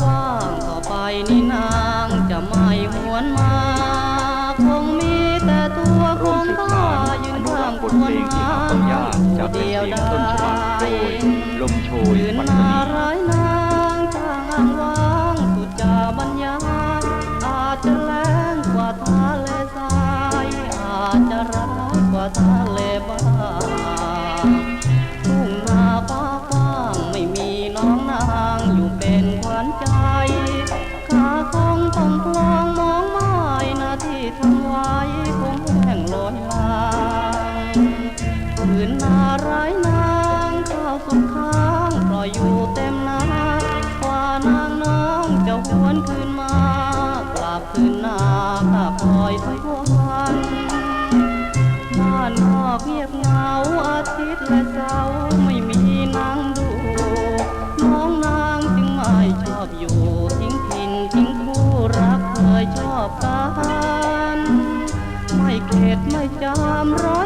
กว้างต่อไปนี่นางจะไม่หวนมา คงมีแต่ตัวคงข้ายืนข้างควรมาเดียวได้ลมโชยมันนาร้ายนางจางวางสุดจาบรรยายอาจจะแรงกว่าทะเลทรายอาจจะร้ายกว่าทะเลบ้า ข้าคอยทุกวันบ้านนอกเงียบเหงาอาทิตย์และเสาร์ไม่มีนางดู น้องนางจึงไม่ชอบอยู่ทิ้งถิ่นทิ้งคู่รักเคยชอบกัน ไม่เข็ดไม่จำร้อ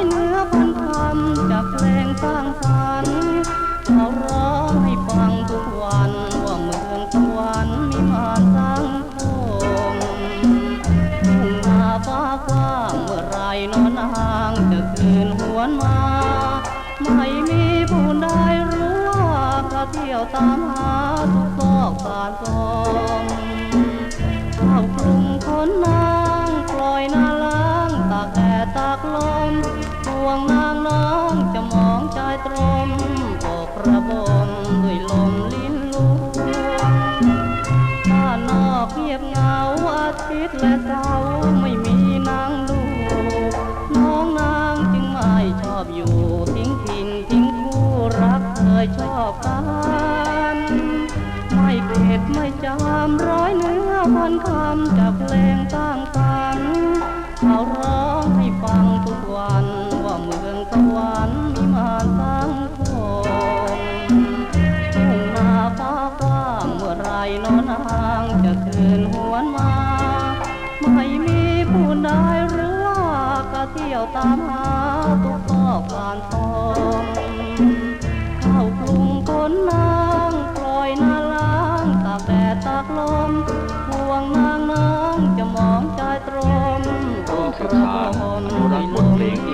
นอนนางจะคืนหวนมา ไม่มีผู้ใดรู้ว่าข้าเที่ยวตามหาทุกซอกสานซอมเข้ากรุงคนนางปล่อยนาล้างตากแดดตากลมห่วงนางน้องจะมองใจตรมอกระบมด้วยลมลิ้นลวงบ้านนอกเงียบเหงาอาทิตย์และเสาร์ ยชอบกัน ไม่เผ็ดไม่จามร้อยเนื้อพันคำจากเพลงต่างกันเขาร้องให้ฟังทุกวันว่าเมืองสวรรค์มีมารตั้งทงทุ่งนาฟ้ากว้างเมื่อไรนอนหางจะคืนหวนมา ไม่มีผู้ใดหรือว่ากะเที่ยวตามหาตุกข้อผ่านทอง รักบทเพลงที่